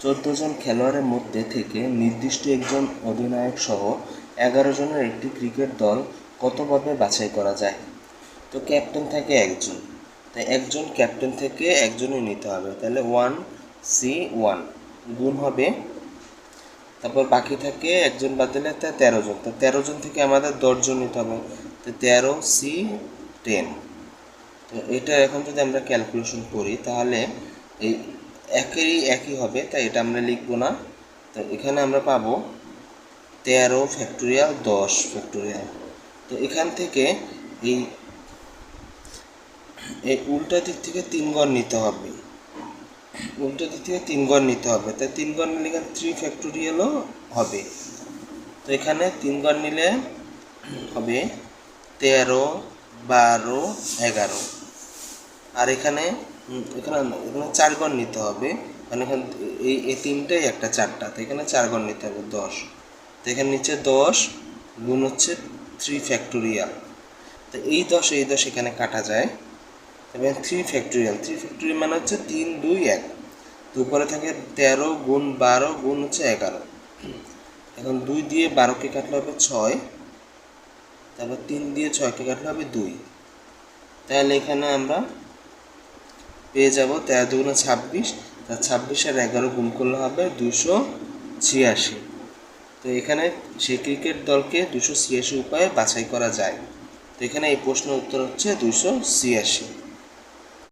চোদ্দ জন খেলোয়াড়ের মধ্যে থেকে নির্দিষ্ট একজন অধিনায়ক সহ এগারো জনের একটি ক্রিকেট দল কতভাবে বাছাই করা যায়? তো ক্যাপ্টেন থাকে একজন। তাই একজন ক্যাপ্টেন থেকে একজনই নিতে হবে। তাহলে ওয়ান, সি, ওয়ান। গুণ হবে। তারপর বাকি থাকে একজন বাদ দিলে তা তেরো জন। তো তেরো জন থেকে আমাদের দশজন নিতে হবে। তো তেরো, সি, টেন। তো এটা এখন যদি আমরা ক্যালকুলেশন করি, তাহলে এই একই একই হবে, তাই এটা আমরা লিখব না। তো এখানে আমরা পাবো তেরো ফ্যাক্টোরিয়াল দশ ফ্যাক্টোরিয়াল তো এখান থেকে এই এই উল্টা দিক থেকে তিন গড় নিতে হবে। উল্টো দিক থেকে তিন গড় নিতে হবে। তাই তিন গড় নিলে এখানে থ্রি ফ্যাক্টোরিয়ালও হবে। তো এখানে তিন গড় নিলে হবে তেরো, বারো, এগারো। আর এখানে এখানে এখানে চার গড় নিতে হবে। মানে এখানে এই এই তিনটাই একটা চারটা, তো এখানে চার গড় নিতে হবে, দশ। তো এখানে নিচে দশ, গুণ হচ্ছে থ্রি ফ্যাক্টোরিয়াল তো এই দশ এই দশ এখানে কাটা যায়। এবং থ্রি ফ্যাক্টোরিয়াল থ্রি ফ্যাক্টোরিয়াল মানে হচ্ছে তিন, দুই, এক। উপরে থাকে তেরো গুণ বারো, গুণ হচ্ছে এগারো। এখন দুই দিয়ে বারোকে কাটলে হবে ছয়। তারপর তিন দিয়ে ছয়কে কাটলে হবে দুই। তাহলে এখানে আমরা পেয়ে যাব তেরো দুগুণে ছাব্বিশ, তা ছাব্বিশ আর এগারো গুণ করলে হবে দুশো ছিয়াশি। তো এখানে সেই ক্রিকেট দলকে দুশো ছিয়াশি উপায়ে বাছাই করা যায়। তো এখানে এই প্রশ্নের উত্তর হচ্ছে দুশো ছিয়াশি।